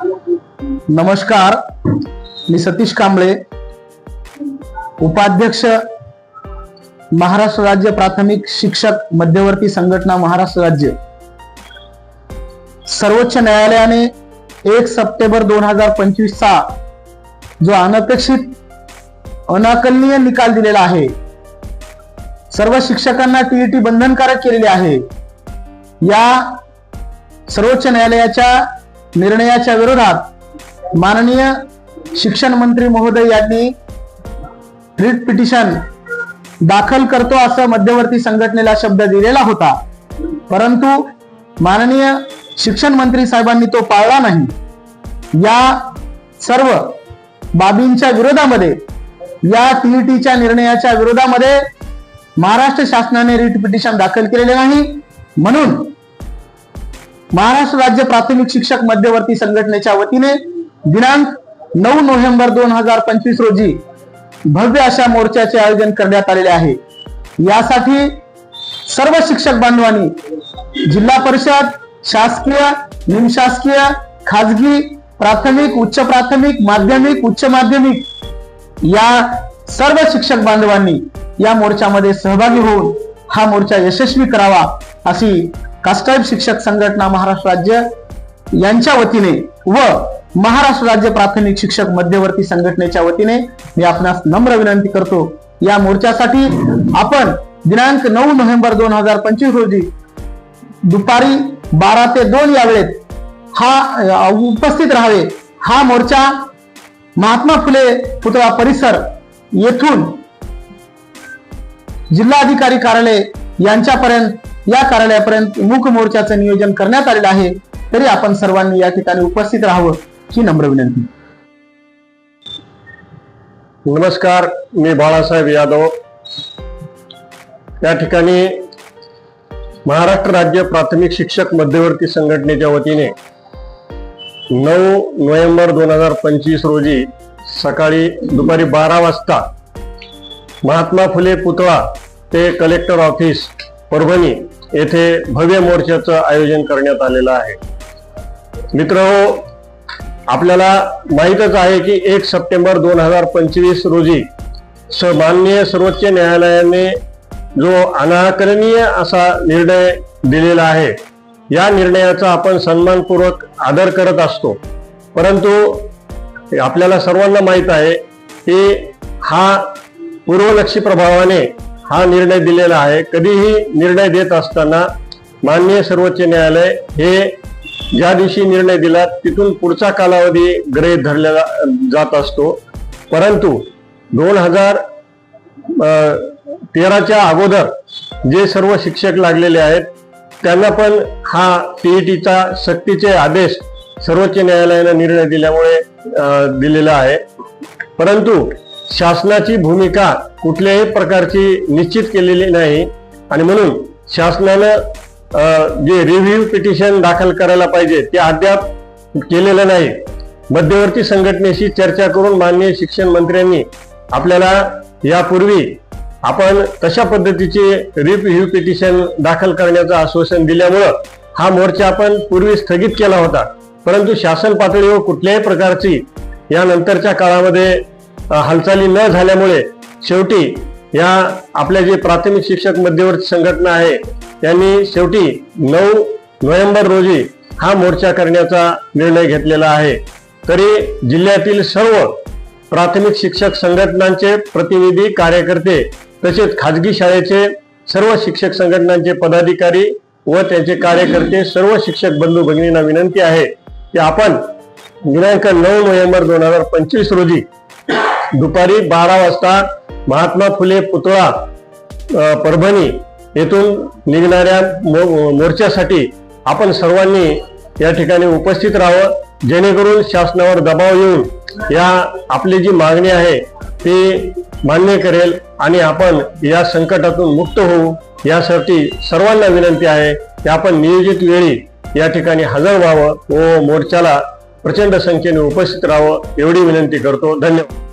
नमस्कार. मी सतीश कांबळे उपाध्यक्ष महाराष्ट्र राज्य प्राथमिक शिक्षक मध्यवर्ती संघटना महाराष्ट्र राज्य. सर्वोच्च न्यायालयाने एक सप्टेंबर दोन हजार पंचवीसचा जो अनपेक्षित अनाकलनीय निकाल दिलेला आहे सर्व शिक्षकांना टीईटी बंधनकारक केलेली आहे या सर्वोच्च न्यायालयाच्या निर्णयाच्या विरोधात माननीय शिक्षण मंत्री महोदय यांनी रिट पिटिशन दाखल करतो असं मध्यवर्ती संघटनेला शब्द दिलेला होता. परंतु माननीय शिक्षण मंत्री साहेबांनी तो पाळला नाही. या सर्व बाबींच्या विरोधामध्ये या टीईटीच्या निर्णयाच्या विरोधामध्ये महाराष्ट्र शासनाने रिट पिटिशन दाखल केलेले नाही. म्हणून महाराष्ट्र राज्य प्राथमिक शिक्षक मध्यवर्ती संघटनेच्या वतीने दिनांक नऊ नोव्हेंबर दोन हजार पंचवीस रोजी भव्य अशा मोर्चाचे आयोजन करण्यात आलेले आहे. यासाठी सर्व शिक्षक बांधवांनी जिल्हा परिषद शासकीय निमशासकीय खाजगी प्राथमिक उच्च प्राथमिक माध्यमिक उच्च माध्यमिक या सर्व शिक्षक बांधवांनी या मोर्चामध्ये सहभागी होऊन हा मोर्चा यशस्वी करावा अशी कास्टाईब शिक्षक संघटना महाराष्ट्र राज्य यांच्या वतीने व महाराष्ट्र राज्य प्राथमिक शिक्षक मध्यवर्ती संघटनेच्या वतीने मी आपणास नम्र विनंती करतो या मोर्चासाठी आपण दिनांक नऊ नोव्हेंबर दोन हजार पंचवीस रोजी दुपारी बारा ते दोन या वेळेत हा उपस्थित राहावे. हा मोर्चा महात्मा फुले पुतळा परिसर येथून जिल्हाधिकारी कार्यालय यांच्यापर्यंत या कार्यालयापर्यंत मूक मोर्चाचं नियोजन करण्यात आलेलं आहे तरी आपण सर्वांनी या ठिकाणी उपस्थित राहावं ही नम्र विनंती. नमस्कार मी बाळासाहेब यादव. या ठिकाणी महाराष्ट्र राज्य प्राथमिक शिक्षक मध्यवर्ती संघटनेच्या वतीने नऊ नोव्हेंबर दोन हजार पंचवीस रोजी सकाळी दुपारी बारा वाजता महात्मा फुले पुतळा ते कलेक्टर ऑफिस परभणी येथे भव्य मोर्चाचं आयोजन करण्यात आलेलं आहे. मित्र आपल्याला माहीतच आहे की एक सप्टेंबर दोन हजार पंचवीस रोजी स माननीय सर्वोच्च न्यायालयाने जो अनाकरणीय असा निर्णय दिलेला आहे या निर्णयाचा आपण सन्मानपूर्वक आदर करत असतो. परंतु आपल्याला सर्वांना माहीत आहे की हा पूर्वलक्षी प्रभावाने हा निर्णय दिलेला आहे. कधीही निर्णय देत असताना माननीय सर्वोच्च न्यायालय हे ज्या दिवशी निर्णय दिला तिथून पुढचा कालावधी गृहीत धरलेला जात असतो. परंतु दोन हजार तेराच्या अगोदर जे सर्व शिक्षक लागलेले आहेत त्यांना पण हा टीईटीचा सक्तीचे आदेश सर्वोच्च न्यायालयानं निर्णय दिल्यामुळे दिलेला आहे. परंतु शासनाची भूमिका कुठल्याही प्रकारची निश्चित केलेली नाही. आणि म्हणून शासनानं जे रिव्ह्यू पिटिशन दाखल करायला पाहिजे ते अद्याप केलेलं नाही. मध्यवर्ती संघटनेशी चर्चा करून माननीय शिक्षण मंत्र्यांनी आपल्याला यापूर्वी आपण तशा पद्धतीचे रिव्ह्यू पिटिशन दाखल करण्याचं आश्वासन दिल्यामुळं हा मोर्चा आपण पूर्वी स्थगित केला होता. परंतु शासन पातळीवर कुठल्याही प्रकारची या नंतरच्या काळामध्ये हालचाली न झाल्यामुळे शेवटी या आपल्या जे प्राथमिक शिक्षक मध्यवर्ती संघटना आहे त्यांनी शेवटी नऊ नोव्हेंबर रोजी हा मोर्चा करण्याचा निर्णय घेतलेला आहे. तरी जिल्ह्यातील सर्व प्राथमिक शिक्षक संघटनांचे प्रतिनिधी कार्यकर्ते तसेच खाजगी शाळेचे सर्व शिक्षक संघटनांचे पदाधिकारी व त्यांचे कार्यकर्ते सर्व शिक्षक बंधू भगिनींना विनंती आहे की आपण दिनांक नऊ नोव्हेंबर दोन हजार पंचवीस रोजी दुपारी बारा वाजता महात्मा फुले पुतळा परभणी येथून निघणाऱ्या मो- मोर्चासाठी आपण सर्वांनी या ठिकाणी उपस्थित राहावं जेणेकरून शासनावर दबाव येऊन या आपली जी मागणी आहे ती मान्य करेल आणि आपण या संकटातून मुक्त होऊ यासाठी सर्वांना विनंती आहे की आपण नियोजित वेळी या ठिकाणी हजर व्हावं व मोर्चाला प्रचंड संख्येने उपस्थित राहावं एवढी विनंती करतो. धन्यवाद.